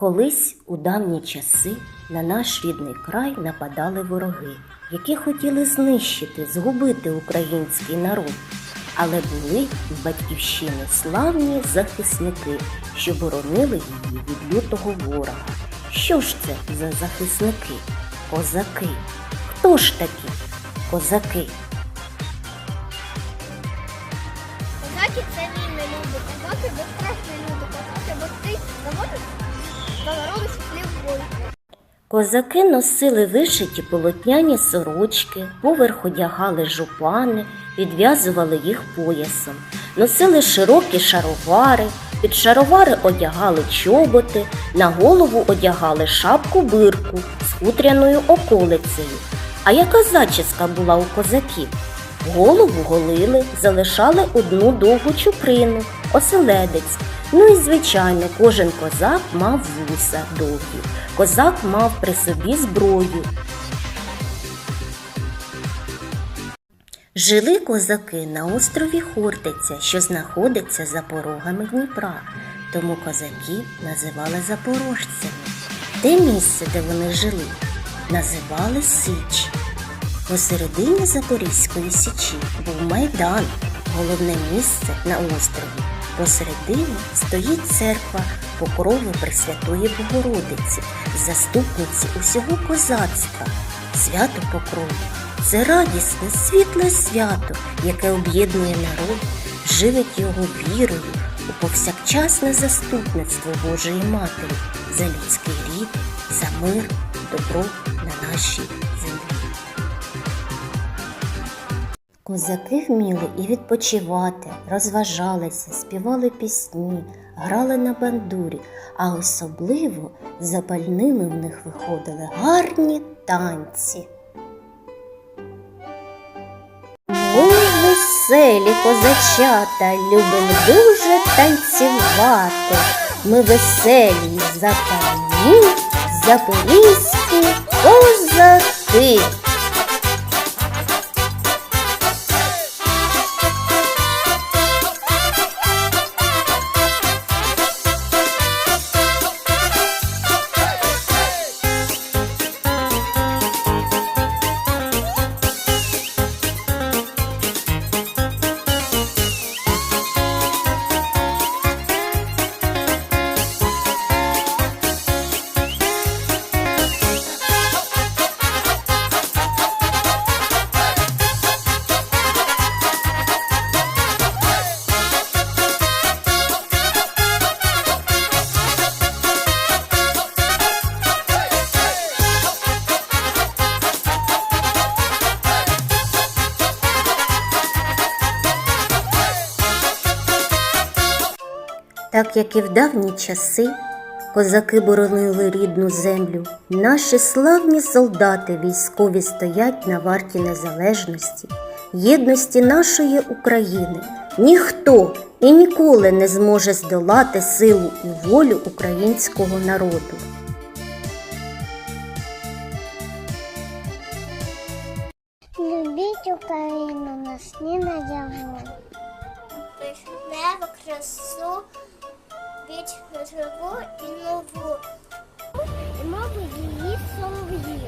Колись у давні часи на наш рідний край нападали вороги, які хотіли знищити, згубити український народ. Але були в батьківщини славні захисники, що боронили її від лютого ворога. Що ж це за захисники? Козаки. Хто ж такі козаки? Козаки це вільні люди, козаки безстрашні люди, козаки бости заводять до Козаки носили вишиті полотняні сорочки, поверх одягали жупани, підв'язували їх поясом, носили широкі шаровари, під шаровари одягали чоботи, на голову одягали шапку бирку з хутряною околицею. А яка зачіска була у козаків? Голову голили, залишали одну довгу чуприну, оселедець. Ну і звичайно, кожен козак мав вуса довгі. Козак мав при собі зброю. Жили козаки на острові Хортиця, що знаходиться за порогами Дніпра, тому козаки називали запорожцями. Те місце, де вони жили, називали Січ. Посередині Запорізької січі був майдан, головне місце на острові. Посередині стоїть церква Покрови Пресвятої Богородиці, заступниці усього козацтва. Свято Покрови це радісне, світле свято, яке об'єднує народ, живить його вірою у повсякчасне заступництво Божої Матері за людський рід, за мир, добро на нашій Козаки вміли і відпочивати, розважалися, співали пісні, грали на бандурі, а особливо запальними в них виходили гарні танці. Ми веселі козачата, любимо дуже танцювати. Ми веселі запальні, запорізькі Так як і в давні часи козаки боронили рідну землю, наші славні солдати військові стоять на варті незалежності, єдності нашої України. Ніхто і ніколи не зможе здолати силу і волю українського народу. Любіть Україну, нас не надягну. Вишневу красу, вічну живу і нову. І мови її солов'ї.